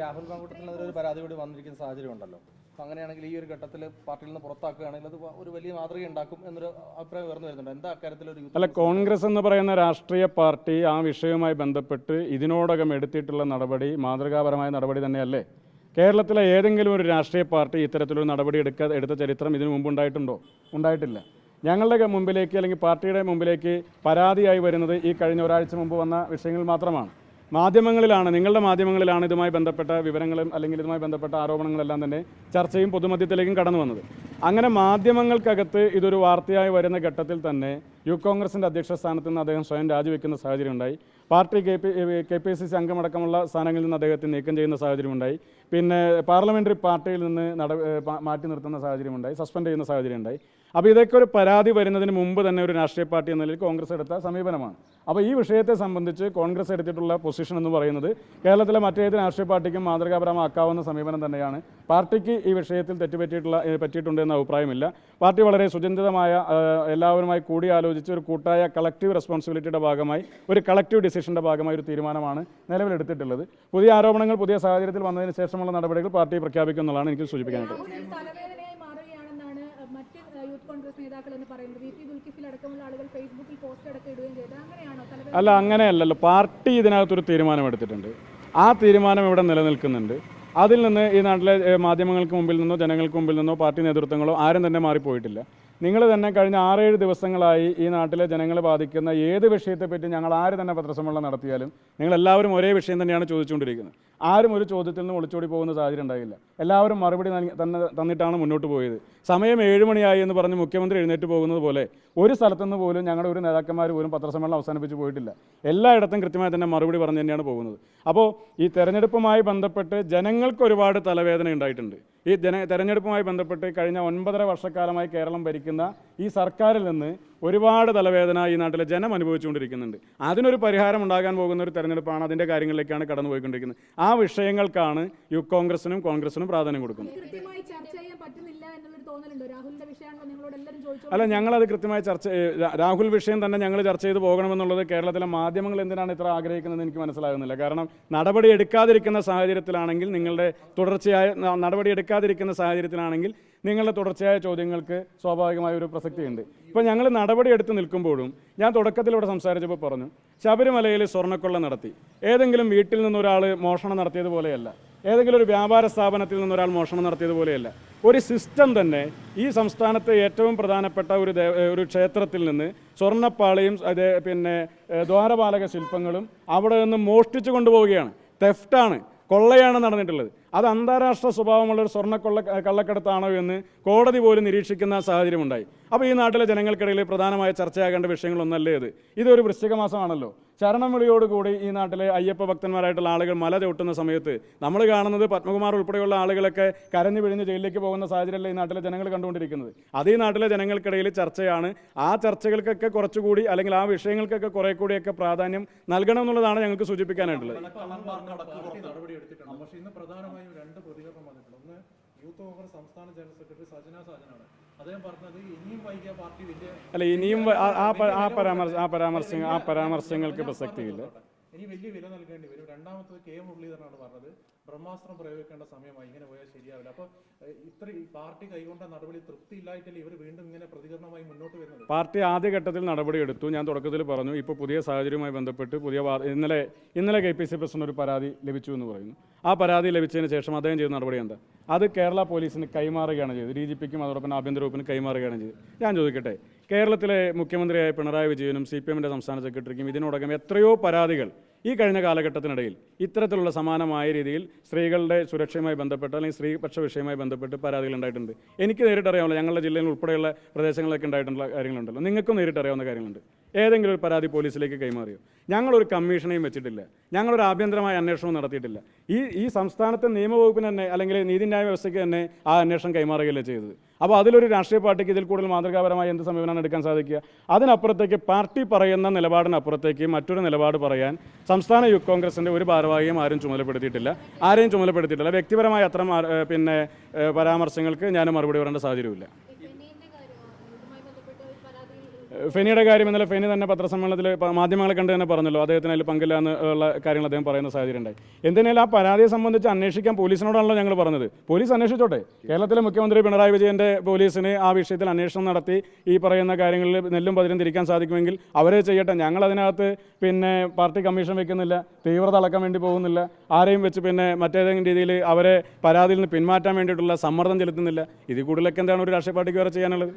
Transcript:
രാഹുൽ മാങ്കൂട്ടത്തിനെതിരെ ഒരു പരാതി കൂടി വന്നിരിക്കുന്ന സാഹചര്യം ഉണ്ടല്ലോ. അപ്പൊ അങ്ങനെയാണെങ്കിൽ ഈ ഒരു ഘട്ടത്തിൽ പാർട്ടിയിൽ നിന്ന് പുറത്താക്കുകയാണെങ്കിൽ അത് ഒരു വലിയ മാതൃക ഉണ്ടാക്കും എന്നൊരു അഭിപ്രായം ഉയർന്നു വരുന്നുണ്ട്. എന്താ അക്കാര്യത്തിൽ ഒരു അല്ല കോൺഗ്രസ് എന്ന് പറയുന്ന രാഷ്ട്രീയ പാർട്ടി ആ വിഷയവുമായി ബന്ധപ്പെട്ട് ഇതിനോടകം എടുത്തിട്ടുള്ള നടപടി മാതൃകാപരമായ നടപടി തന്നെയല്ലേ? കേരളത്തിലെ ഏതെങ്കിലും ഒരു രാഷ്ട്രീയ പാർട്ടി ഇത്തരത്തിലൊരു നടപടി എടുക്ക എടുത്ത ചരിത്രം ഇതിനു മുമ്പ് ഉണ്ടായിട്ടുണ്ടോ? ഉണ്ടായിട്ടില്ല. ഞങ്ങളുടെ മുമ്പിലേക്ക് അല്ലെങ്കിൽ പാർട്ടിയുടെ മുമ്പിലേക്ക് പരാതിയായി വരുന്നത് ഈ കഴിഞ്ഞ ഒരാഴ്ച മുമ്പ് വന്ന വിഷയങ്ങൾ മാത്രമാണ്. മാധ്യമങ്ങളിലാണ് നിങ്ങളുടെ മാധ്യമങ്ങളിലാണ് ഇതുമായി ബന്ധപ്പെട്ട വിവരങ്ങളും അല്ലെങ്കിൽ ഇതുമായി ബന്ധപ്പെട്ട ആരോപണങ്ങളെല്ലാം തന്നെ ചർച്ചയും പൊതുമധ്യത്തിലേക്കും കടന്നു വന്നത്. അങ്ങനെ മാധ്യമങ്ങൾക്കകത്ത് ഇതൊരു വാർത്തയായി വരുന്ന ഘട്ടത്തിൽ തന്നെ യു കോൺഗ്രസിന്റെ അധ്യക്ഷ സ്ഥാനത്ത് നിന്ന് അദ്ദേഹം സ്വയം രാജിവെക്കുന്ന സാഹചര്യം ഉണ്ടായി party K P K P C C അംഗമടക്കമുള്ള സ്ഥാനങ്ങളിൽ നിന്ന് അദ്ദേഹത്തെ നീക്കം ചെയ്യുന്ന സാഹചര്യമുണ്ടായി. പിന്നെ പാർലമെന്ററി പാർട്ടിയിൽ നിന്ന് നട മാറ്റി നിർത്തുന്ന സാഹചര്യമുണ്ടായി സസ്പെൻഡ് ചെയ്യുന്ന സാഹചര്യം ഉണ്ടായി അപ്പോൾ ഇതൊക്കെ ഒരു പരാതി വരുന്നതിന് മുമ്പ് തന്നെ ഒരു രാഷ്ട്രീയ പാർട്ടി എന്ന നിലയിൽ കോൺഗ്രസ് എടുത്ത സമീപനമാണ്. അപ്പോൾ ഈ വിഷയത്തെ സംബന്ധിച്ച് കോൺഗ്രസ് എടുത്തിട്ടുള്ള പൊസിഷൻ എന്ന് പറയുന്നത് കേരളത്തിലെ മറ്റേത് രാഷ്ട്രീയ പാർട്ടിക്കും മാതൃകാപരമാക്കാവുന്ന സമീപനം തന്നെയാണ്. പാർട്ടിക്ക് ഈ വിഷയത്തിൽ തെറ്റുപറ്റിയിട്ടുള്ള പറ്റിയിട്ടുണ്ട് എന്ന അഭിപ്രായമില്ല. പാർട്ടി വളരെ സുചിന്തിതമായ എല്ലാവരുമായി കൂടിയാലോചിച്ച് ഒരു കൂട്ടായ കളക്റ്റീവ് റെസ്പോൺസിബിലിറ്റിയുടെ ഭാഗമായി ഒരു കളക്റ്റീവ് ഡിസിഷന്റെ ഭാഗമായി ഒരു തീരുമാനമാണ് നിലവിലെടുത്തിട്ടുള്ളത്. പുതിയ ആരോപണങ്ങൾ പുതിയ സാഹചര്യത്തിൽ വന്നതിന് ശേഷമുള്ള നടപടികൾ പാർട്ടി പ്രഖ്യാപിക്കുന്നതാണ് എനിക്ക് സൂചിപ്പിക്കാനായിട്ട് രാഹുൽ തലവേദനയായി മാറുകയാണെന്നാണ് അഹ്, മറ്റ് അഹ്, യൂത്ത് കോൺഗ്രസ് നേതാക്കൾ എന്ന് പറയുന്നത് വി പി ദുൽക്കിഫിൽ അടക്കമുള്ള ആളുകൾ ഫേസ്ബുക്കിൽ പോസ്റ്റ് അടക്കം ഇടുകയും ചെയ്തത് അങ്ങനെയാണോ അല്ല അങ്ങനെയല്ലല്ലോ. പാർട്ടി ഇതിനകത്തൊരു തീരുമാനമെടുത്തിട്ടുണ്ട്. ആ തീരുമാനം ഇവിടെ നിലനിൽക്കുന്നുണ്ട്. അതിൽ നിന്ന് ഈ നാട്ടിലെ മാധ്യമങ്ങൾക്ക് മുമ്പിൽ നിന്നോ ജനങ്ങൾക്ക് മുമ്പിൽ നിന്നോ പാർട്ടി നേതൃത്വങ്ങളോ ആരും തന്നെ മാറിപ്പോയിട്ടില്ല. നിങ്ങൾ തന്നെ കഴിഞ്ഞ ആറേഴ് ദിവസങ്ങളായി ഈ നാട്ടിലെ ജനങ്ങളെ ബാധിക്കുന്ന ഏത് വിഷയത്തെപ്പറ്റി ഞങ്ങൾ ആര് തന്നെ പത്രസമ്മേളനം നടത്തിയാലും നിങ്ങൾ എല്ലാവരും ഒരേ വിഷയം തന്നെയാണ് ചോദിച്ചുകൊണ്ടിരിക്കുന്നത്. ആരും ഒരു ചോദ്യത്തിൽ നിന്ന് ഒളിച്ചോടി പോകുന്ന സാഹചര്യം ഉണ്ടായില്ല. എല്ലാവരും മറുപടി തന്നെ തന്നിട്ടാണ് മുന്നോട്ട് പോയത്. സമയം ഏഴുമണിയായി എന്ന് പറഞ്ഞ് മുഖ്യമന്ത്രി എഴുന്നേറ്റ് പോകുന്നത് പോലെ ഒരു സ്ഥലത്തുനിന്ന് പോലും ഞങ്ങളുടെ ഒരു നേതാക്കന്മാർ പോലും പത്രസമ്മേളനം അവസാനിപ്പിച്ച് പോയിട്ടില്ല. എല്ലായിടത്തും കൃത്യമായി തന്നെ മറുപടി പറഞ്ഞ് തന്നെയാണ് പോകുന്നത്. അപ്പോൾ ഈ തെരഞ്ഞെടുപ്പുമായി ബന്ധപ്പെട്ട് ജനങ്ങൾക്ക് ഒരുപാട് തലവേദന ഉണ്ടായിട്ടുണ്ട്. ഈ ജന തെരഞ്ഞെടുപ്പുമായി ബന്ധപ്പെട്ട് കഴിഞ്ഞ ഒൻപതര വർഷക്കാലമായി കേരളം ഭരിക്കുന്ന ഈ സർക്കാരിൽ നിന്ന് ഒരുപാട് തലവേദന ഈ നാട്ടിലെ ജനം അനുഭവിച്ചുകൊണ്ടിരിക്കുന്നുണ്ട്. അതിനൊരു പരിഹാരം ഉണ്ടാകാൻ പോകുന്ന ഒരു തെരഞ്ഞെടുപ്പാണ് അതിന്റെ കാര്യങ്ങളിലേക്കാണ് കടന്നു പോയിക്കൊണ്ടിരിക്കുന്നത് ആ വിഷയങ്ങൾക്കാണ് യു കോൺഗ്രസിനും കോൺഗ്രസിനും പ്രാധാന്യം കൊടുക്കുന്നത്. അല്ല ഞങ്ങളത് കൃത്യമായി ചർച്ച രാഹുൽ വിഷയം തന്നെ ഞങ്ങൾ ചർച്ച ചെയ്ത് പോകണമെന്നുള്ളത് കേരളത്തിലെ മാധ്യമങ്ങൾ എന്തിനാണ് ഇത്ര ആഗ്രഹിക്കുന്നത് എനിക്ക് മനസ്സിലാകുന്നില്ല. കാരണം നടപടി എടുക്കാതിരിക്കുന്ന സാഹചര്യത്തിലാണെങ്കിൽ നിങ്ങളുടെ തുടർച്ചയായ നടപടി എടുക്കാതിരിക്കുന്ന സാഹചര്യത്തിലാണെങ്കിൽ നിങ്ങളുടെ തുടർച്ചയായ ചോദ്യങ്ങൾക്ക് സ്വാഭാവികമായ ഒരു പ്രസക്തിയുണ്ട്. ഇപ്പോൾ ഞങ്ങൾ നടപടി എടുത്ത് നിൽക്കുമ്പോഴും ഞാൻ തുടക്കത്തിലൂടെ സംസാരിച്ചപ്പോൾ പറഞ്ഞു ശബരിമലയിൽ സ്വർണക്കൊള്ള നടത്തി. ഏതെങ്കിലും വീട്ടിൽ നിന്നൊരാൾ മോഷണം നടത്തിയതുപോലെയല്ല ഏതെങ്കിലും ഒരു വ്യാപാര സ്ഥാപനത്തിൽ നിന്നൊരാൾ മോഷണം നടത്തിയതുപോലെയല്ല ഒരു സിസ്റ്റം തന്നെ ഈ സംസ്ഥാനത്തെ ഏറ്റവും പ്രധാനപ്പെട്ട ഒരു ഒരു ക്ഷേത്രത്തിൽ നിന്ന് സ്വർണപ്പാളിയും അത് പിന്നെ ദ്വാരപാലക ശില്പങ്ങളും അവിടെ നിന്ന് മോഷ്ടിച്ചു കൊണ്ടുപോവുകയാണ്. തെഫ്റ്റാണ് കൊള്ളയാണ് നടന്നിട്ടുള്ളത്. അത് അന്താരാഷ്ട്ര സ്വഭാവമുള്ള ഒരു സ്വർണക്കൊള്ള കള്ളക്കടത്താണോ എന്ന് കോടതി പോലും നിരീക്ഷിക്കുന്ന സാഹചര്യമുണ്ടായി. അപ്പോൾ ഈ നാട്ടിലെ ജനങ്ങൾക്കിടയിൽ പ്രധാനമായ ചർച്ചയാകേണ്ട വിഷയങ്ങളൊന്നല്ലേ ഇത്? ഇതൊരു വൃശ്ചിക മാസമാണല്ലോ ചരണം വിളിയോടുകൂടി ഈ നാട്ടിലെ അയ്യപ്പ ഭക്തന്മാരായിട്ടുള്ള ആളുകൾ മല ചവിട്ടുന്ന സമയത്ത് നമ്മൾ കാണുന്നത് പത്മകുമാർ ഉൾപ്പെടെയുള്ള ആളുകളൊക്കെ കരഞ്ഞു പിഴിഞ്ഞ് ജയിലിലേക്ക് പോകുന്ന സാഹചര്യമല്ല ഈ നാട്ടിലെ ജനങ്ങൾ കണ്ടുകൊണ്ടിരിക്കുന്നത്. അത് ഈ നാട്ടിലെ ജനങ്ങൾക്കിടയിൽ ചർച്ചയാണ്. ആ ചർച്ചകൾക്കൊക്കെ കുറച്ചുകൂടി അല്ലെങ്കിൽ ആ വിഷയങ്ങൾക്കൊക്കെ കുറെ കൂടിയൊക്കെ പ്രാധാന്യം നൽകണം എന്നുള്ളതാണ് ഞങ്ങൾക്ക് സൂചിപ്പിക്കാനായിട്ടുള്ളത്. യൂത്ത് കോൺഗ്രസ് സംസ്ഥാന ജനറൽ സെക്രട്ടറി സജന സജനാണ്. അദ്ദേഹം പറഞ്ഞത് ഇനിയും വൈകിയ പാർട്ടി വലിയ അല്ല ഇനിയും ആ പരാമർശ ആ പരാമർശങ്ങൾക്ക് പ്രസക്തിയില്ല ഇനി വലിയ വില നൽകേണ്ടി വരും. രണ്ടാമത്തത് കെ മുരളീധരനാണ് പറഞ്ഞത്. ബ്രഹ്മാസ്ത്രം പ്രയോഗിക്കേണ്ട സമയമായി. ഇങ്ങനെ പോയാൽ ശരിയാവില്ല. അപ്പൊ ഇത്ര പാർട്ടി കൈകൊണ്ട നടപടി തൃപ്തിയില്ലായിട്ടല്ലേ ഇവർ വീണ്ടും ഇങ്ങനെ പ്രതികരണമായി മുന്നോട്ട് വരുന്നത്? പാർട്ടി ആദ്യഘട്ടത്തിൽ നടപടി എടുത്തു. ഞാൻ തുടക്കത്തിൽ പറഞ്ഞു ഇപ്പോൾ പുതിയ സാഹചര്യവുമായി ബന്ധപ്പെട്ട് പുതിയ ഇന്നലെ ഇന്നലെ കെ പി സി പ്രസിഡന്റ് ഒരു പരാതി ലഭിച്ചു എന്ന് പറയുന്നു. ആ പരാതി ലഭിച്ചതിന് ശേഷം അദ്ദേഹം ചെയ്ത നടപടി എന്താ? അത് കേരള പോലീസിന് കൈമാറുകയാണ് ചെയ്തത്. ഡി ജി പിക്കും അതോടൊപ്പം ആഭ്യന്തര വകുപ്പിന് കൈമാറുകയാണ് ചെയ്തത്. ഞാൻ ചോദിക്കട്ടെ കേരളത്തിലെ മുഖ്യമന്ത്രിയായ പിണറായി വിജയനും സി പി എമ്മിന്റെ സംസ്ഥാന സെക്രട്ടറിക്കും ഇതിനോടകം എത്രയോ പരാതികൾ ഈ കഴിഞ്ഞ കാലഘട്ടത്തിനിടയിൽ ഇത്തരത്തിലുള്ള സമാനമായ രീതിയിൽ സ്ത്രീകളുടെ സുരക്ഷയുമായി ബന്ധപ്പെട്ട് അല്ലെങ്കിൽ സ്ത്രീപക്ഷ വിഷയവുമായി ബന്ധപ്പെട്ട് പരാതികൾ ഉണ്ടായിട്ടുണ്ട്. എനിക്ക് നേരിട്ട് അറിയാമല്ലോ ഞങ്ങളുടെ ജില്ലയിൽ ഉൾപ്പെടെയുള്ള പ്രദേശങ്ങളിലൊക്കെ ഉണ്ടായിട്ടുള്ള കാര്യങ്ങളുണ്ടല്ലോ. നിങ്ങൾക്കും നേരിട്ടറിയാവുന്ന കാര്യങ്ങളുണ്ട്. ഏതെങ്കിലും ഒരു പരാതി പോലീസിലേക്ക് കൈമാറിയോ? ഞങ്ങളൊരു കമ്മീഷനെയും വെച്ചിട്ടില്ല. ഞങ്ങളൊരു ആഭ്യന്തരമായ അന്വേഷണവും നടത്തിയിട്ടില്ല. ഈ ഈ സംസ്ഥാനത്തെ നിയമവകുപ്പിന് തന്നെ അല്ലെങ്കിൽ നീതിന്യായ വ്യവസ്ഥയ്ക്ക് തന്നെ ആ അന്വേഷണം കൈമാറുകയല്ലേ ചെയ്തത്? അപ്പോൾ അതിലൊരു രാഷ്ട്രീയ പാർട്ടിക്ക് ഇതിൽ കൂടുതൽ മാതൃകാപരമായി എന്ത് സമീപനമാണ് എടുക്കാൻ സാധിക്കുക? അതിനപ്പുറത്തേക്ക് പാർട്ടി പറയുന്ന നിലപാടിനപ്പുറത്തേക്ക് മറ്റൊരു നിലപാട് പറയാൻ സംസ്ഥാന യൂത്ത് കോൺഗ്രസിന്റെ ഒരു ഭാരവാഹിയും ആരും ചുമതലപ്പെടുത്തിയിട്ടില്ല. ആരെയും ചുമതലപ്പെടുത്തിയിട്ടില്ല. വ്യക്തിപരമായ അത്ര പിന്നെ പരാമർശങ്ങൾക്ക് ഞാൻ മറുപടി പറയേണ്ട സാഹചര്യമില്ല ഈ പെണ്ണിന്റെ കാര്യമാണ് ഇതുമായി ബന്ധപ്പെട്ട് ഒരു പരാതി ഫെനിയുടെ കാര്യം ഇന്നലെ ഫെനി തന്നെ പത്രസമ്മേളനത്തിൽ മാധ്യമങ്ങളെ കണ്ട് തന്നെ പറഞ്ഞല്ലോ. അദ്ദേഹത്തിന് അതിൽ പങ്കില്ല എന്ന് ഉള്ള കാര്യങ്ങൾ അദ്ദേഹം പറയുന്ന സാഹചര്യം ഉണ്ടായി. എന്തിനാലും ആ പരാതിയെ സംബന്ധിച്ച് അന്വേഷിക്കാൻ പോലീസിനോടാണല്ലോ ഞങ്ങൾ പറഞ്ഞത്. പോലീസ് അന്വേഷിച്ചോട്ടെ. കേരളത്തിലെ മുഖ്യമന്ത്രി പിണറായി വിജയന്റെ പോലീസിന് ആ വിഷയത്തിൽ അന്വേഷണം നടത്തി ഈ പറയുന്ന കാര്യങ്ങളിൽ നെല്ലും പതിരും തിരിക്കാൻ സാധിക്കുമെങ്കിൽ അവരെ ചെയ്യട്ടെ. ഞങ്ങൾ അതിനകത്ത് പിന്നെ പാർട്ടി കമ്മീഷൻ വെക്കുന്നില്ല തീവ്രത അളക്കാൻ വേണ്ടി പോകുന്നില്ല ആരെയും വെച്ച് പിന്നെ മറ്റേതെങ്കിലും രീതിയിൽ അവരെ പരാതിയിൽ നിന്ന് പിന്മാറ്റാൻ വേണ്ടിയിട്ടുള്ള സമ്മർദ്ദം ചെലുത്തുന്നില്ല. ഇതിൽ കൂടുതലൊക്കെ എന്താണ് ഒരു രാഷ്ട്രീയ പാർട്ടിക്ക് വേറെ ചെയ്യാനുള്ളത്?